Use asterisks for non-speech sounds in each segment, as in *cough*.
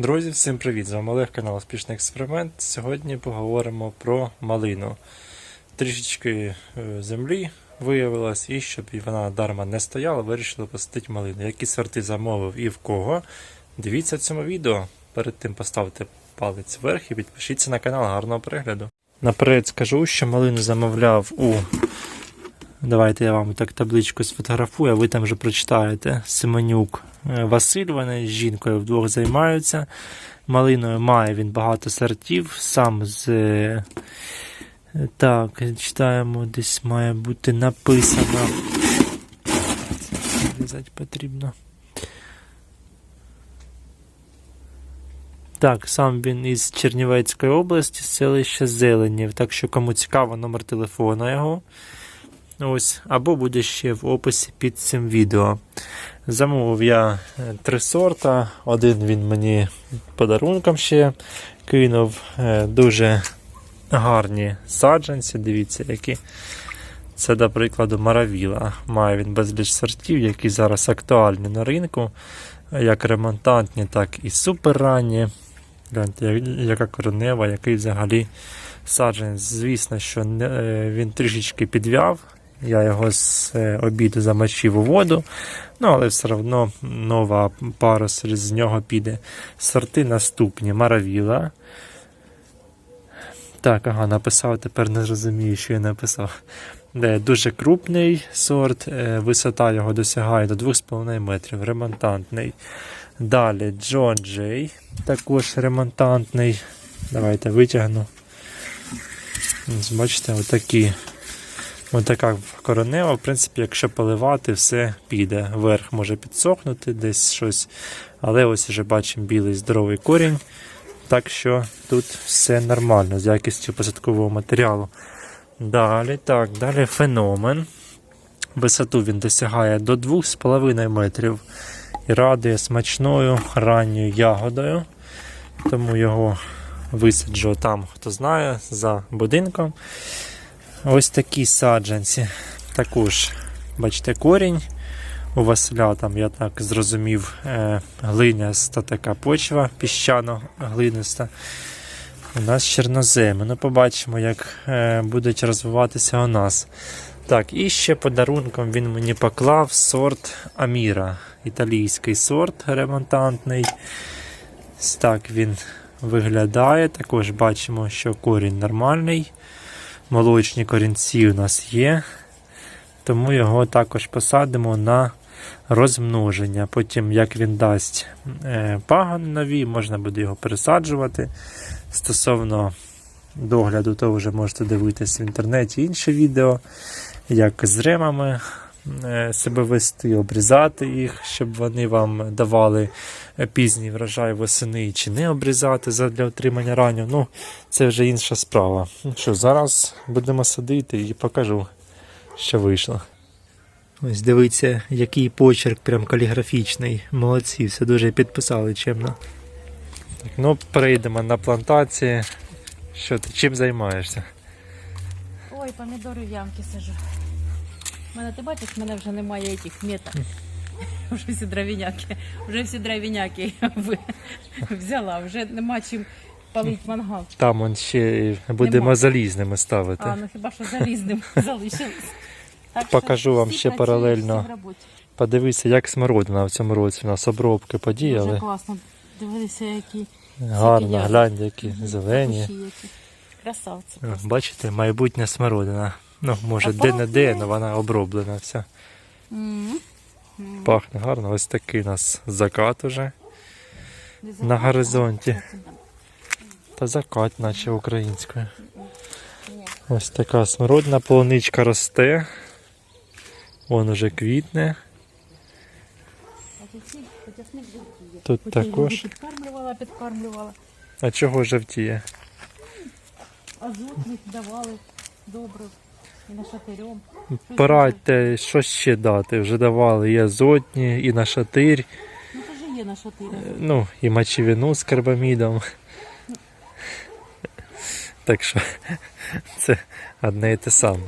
Друзі, всім привіт! З вами Олег, канал Успішний експеримент. Сьогодні поговоримо про малину. Трішечки е, землі виявилось, і щоб вона дарма не стояла, вирішили посадити малину. Які сорти замовив і в кого. Дивіться цьому відео. Перед тим поставте палець вверх і підпишіться на канал. Гарного перегляду. Наперед скажу, що малину замовляв у. Давайте я вам так табличку сфотографую, а ви там вже прочитаєте. Семенюк е, Василь, вони з жінкою вдвох займаються. Малиною має він багато сортів, сам з. е, Так, читаємо, десь має бути написано. В'язати потрібно. Так, сам він із Чернівецької області, селище Зеленів. Так що кому цікаво, номер телефона його. Ось, або буде ще в описі під цим відео. Замовив я е, три сорта. Один він мені подарунком ще кинув. Е, Дуже гарні саджанці. Дивіться, які. Це, до прикладу, маравіла. Має він безліч сортів, які зараз актуальні на ринку, як ремонтантні, так і суперранні. Яка коренева, який взагалі саджанець. Звісно, що е, він трішечки підв'яв. Я його з е, обіду замочив у воду, ну але все одно нова паросль з нього піде. Сорти наступні: Маравіла. Так, ага, написав, тепер не розумію, що я написав. Де дуже крупний сорт, е, висота його досягає до 2,5 метрів. Ремонтантний. Далі Джон Джей, також ремонтантний. Давайте витягну. Бачите, отакі. Отака коронева, в принципі, якщо поливати, все піде. Верх може підсохнути, десь щось. Але ось вже бачимо білий здоровий корінь. Так що тут все нормально з якістю посадкового матеріалу. Далі, так, далі феномен. Висоту він досягає до 2,5 метрів і радує смачною ранньою ягодою. Тому його висаджу там, хто знає, за будинком. Ось такі саджанці. Також, бачите, корінь. У Василя там, я так зрозумів, е, глиняста така почва, піщано-глиниста. У нас чорноземи. Ну, побачимо, як е, будуть розвиватися у нас. Так, і ще подарунком він мені поклав сорт Аміра. Італійський сорт ремонтантний. Так він виглядає. Також бачимо, що корінь нормальний. Молочні корінці у нас є. Тому його також посадимо на розмноження. Потім, як він дасть е, пагони нові, можна буде його пересаджувати. Стосовно догляду, то вже можете дивитись в інтернеті інше відео, як з ремами себе вести, обрізати їх, щоб вони вам давали е, пізній врожай восени, чи не обрізати для отримання раннього. Ну, це вже інша справа. Ну що, зараз будемо садити і покажу, що вийшло. Ось дивіться, який почерк прям каліграфічний. Молодці, все дуже підписали чимно. Так, ну, перейдемо на плантації. Що ти чим займаєшся? Ой, помідори в ямки сажу. Мене, ти бачиш, в мене вже немає яких меток. *laughs* Вже всі дровіняки, вже всі дровіняки *laughs* взяла, вже нема чим палити мангал. Там он ще будемо Нема. залізними ставити. А, ну хіба що залізним *laughs* залишилось. Так Покажу вам ще паралельно. Подивися, як смородина в цьому році. У нас обробки Дуже подіяли. класно. Дивилися, які Гарно, глянь, які зелені. Красавці. Бачите, майбутня смородина. Ну, може, А де-не-де, але вона оброблена вся. Пахне гарно. Ось такий у нас закат уже. На горизонті. Та закат, наче українською. Ось така смородина, полуничка росте. Вон уже квітне. Тут також. Підкармлювала, підкармлювала. А чого жовтіє? Азотних давали добре. І на шатирьом. Порадьте, що ще дати. Вже давали і азотні, і на шатир, Ну ж є на шатирі. ну, і мочевину з карбамідом. Так що *laughs* це одне і те саме.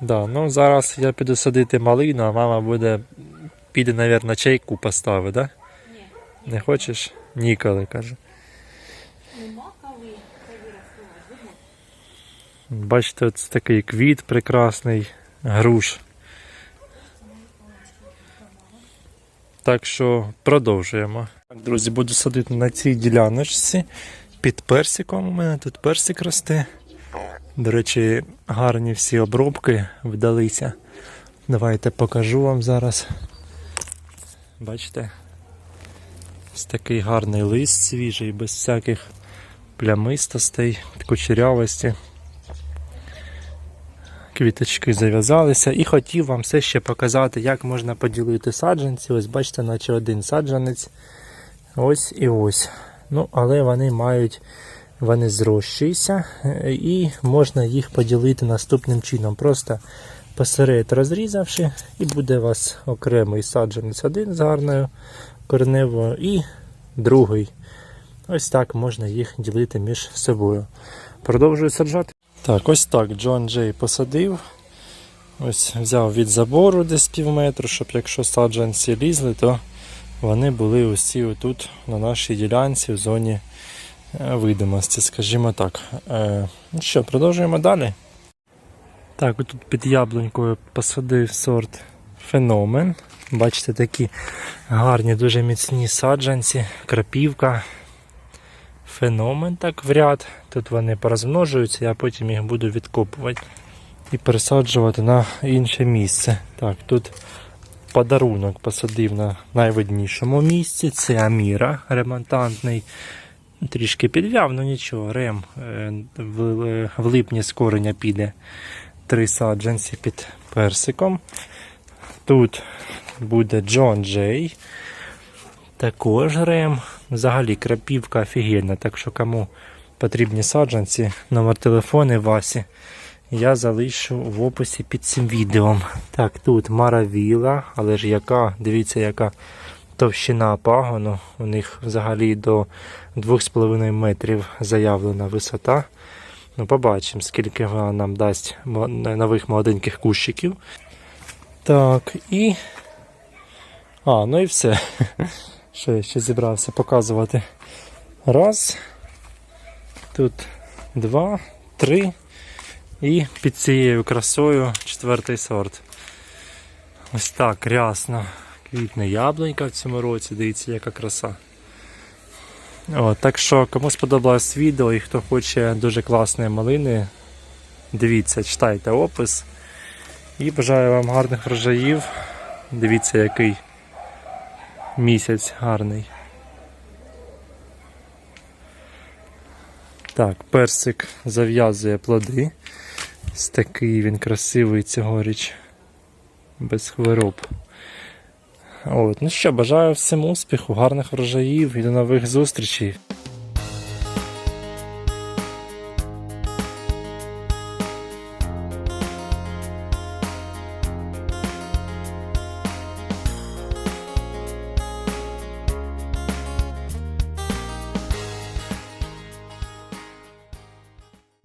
Да, ну зараз я піду садити малину, а мама буде піде, мабуть, чайку поставить, да? Ні. Не хочеш? Ніколи, каже. Бачите, це такий квіт прекрасний, груш. Так що продовжуємо. Так, друзі, буду садити на цій діляночці під персиком. У мене тут персик росте. До речі, гарні всі обробки вдалися. Давайте покажу вам зараз. Бачите? Ось такий гарний лист свіжий, без всяких плямистостей, кучерявості. Квіточки зав'язалися. І хотів вам все ще показати, як можна поділити саджанці. Ось бачите, наче один саджанець. Ось і ось. Ну, але вони мають, вони зрощуються, і можна їх поділити наступним чином. Просто посеред розрізавши, і буде у вас окремий саджанець один з гарною кореневою і другий. Ось так можна їх ділити між собою. Продовжую саджати. Так, ось так Джон Джей посадив. Ось взяв від забору десь пів метру, щоб якщо саджанці лізли, то вони були усі отут на нашій ділянці в зоні е, видимості, скажімо так. Е, ну що, продовжуємо далі. Так, отут під яблунькою посадив сорт феномен. Бачите, такі гарні, дуже міцні саджанці, крапівка. Феномен так в ряд. Тут вони порозмножуються, я потім їх буду відкопувати і пересаджувати на інше місце. Так, тут подарунок посадив на найвиднішому місці. Це Аміра, ремонтантний. Трішки підв'яв, ну нічого, рем е, в, в липні з кореня піде три саджанці під персиком. Тут буде Джон Джей. Також рем. Взагалі крапівка офігенна, так що кому потрібні саджанці, номер телефону Васі я залишу в описі під цим відео. Так, тут маравіла, але ж яка, дивіться, яка товщина пагону. У них взагалі до 2,5 метрів заявлена висота. Ну, побачимо, скільки вона нам дасть нових молоденьких кущиків. Так, і. А, ну і все. Що я ще зібрався показувати. Раз. Тут два, три. І під цією красою четвертий сорт. Ось так рясно. Квітне яблунька в цьому році, дивіться, яка краса. О, так що, кому сподобалось відео і хто хоче дуже класної малини, дивіться, читайте опис. І бажаю вам гарних врожаїв. Дивіться, який місяць гарний. Так, персик зав'язує плоди. Ось такий він красивий цьогоріч. Без хвороб. От, ну що, бажаю всім успіху, гарних врожаїв і до нових зустрічей.